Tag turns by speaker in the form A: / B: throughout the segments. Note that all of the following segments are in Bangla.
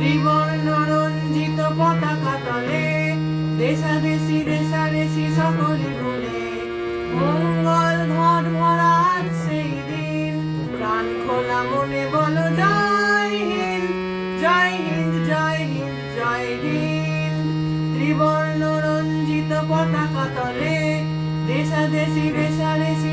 A: ত্রিবর্ণ রঞ্জিত পতাকা তলে দেশাদেশি রেশারেশি সকলে ভুলে মঙ্গল ঘট ভরা সেই দিন, প্রাণ খোলা মনে বলো, জয় হিন্দ জয় হিন্দ জয় হিন্দ জয় হিন্দ। ত্রিবর্ণ রঞ্জিত পতাকা তলে দেশাদেশি রেশারেশি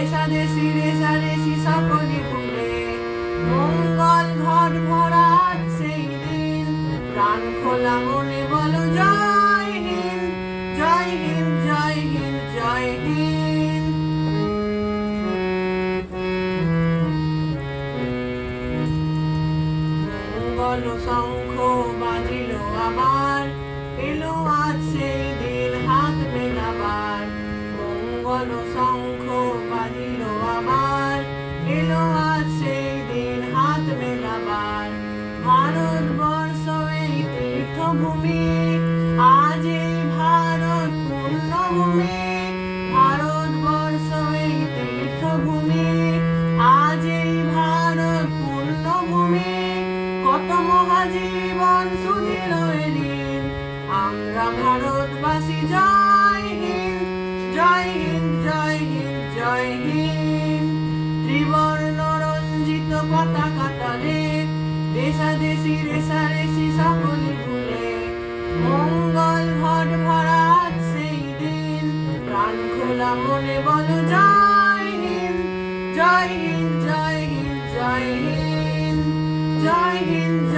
A: দেশাদেশি রেশারেশি সকলে ভুলে মঙ্গল ঘট ভরা খোলা জয় হিন্দ জয় হিন্দ জয় হিন্দ জয় হিন্দ। মঙ্গল শঙ্খ বাজিল আবার, এলো আজ সেই দিন হাত মেলাবার। মঙ্গল শঙ্খ তীর্থভূমি আজ এই ভারত পূর্ণভূমি ভারতবর্ষ এই তীর্থভূমি, আজ এই ভারত পূর্ণভূমি কত মহাজীবন সুধীর আমরা ভারতবাসী, জয় হিন্দ জয় হিন্দ জয় হিন্দ জয় হিন্দ। ত্রিবর্ণ রঞ্জিত পতাকা তলে সকলে মঙ্গল ঘট ভরা সেই দিন। প্রাণ খোলা মনে বল, জয় হিন্দ জয় হিন্দ জয় হিন্দ জয় হিন্দ জয় হিন্দ